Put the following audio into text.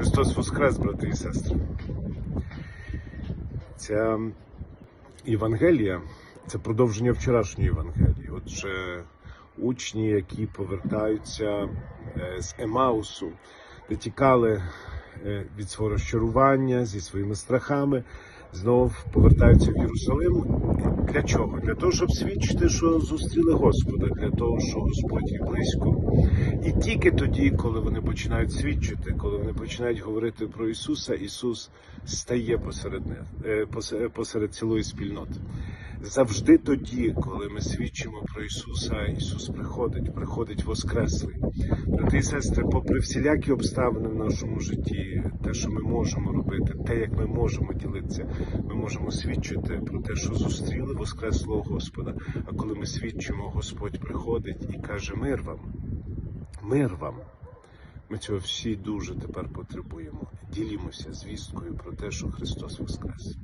Христос Воскрес, брати і сестри. Ця Євангелія це продовження вчорашньої Євангелії. Отже, учні, які повертаються е, з Емаусу, де е, від свого розчарування зі своїми страхами, знову повертаються в Єрусалим. Для чого? Для того, щоб свідчити, що зустріли Господа, для того, що Господь є близько. Тільки тоді, коли вони починають свідчити, коли вони починають говорити про Ісуса, Ісус стає посеред е, посеред цілої спільноти. Завжди тоді, коли ми свідчимо про Ісуса, Ісус приходить, приходить Воскреслий. Брати і сестри, попри всілякі обставини в нашому житті, те, що ми можемо робити, те, як ми можемо ділитися, ми можемо свідчити про те, що зустріли Воскреслого Господа. А коли ми свідчимо, Господь приходить і каже: Мир вам, мир вам. Ми цього всі дуже тепер потребуємо. Ділімося звісткою про те, що Христос Воскрес.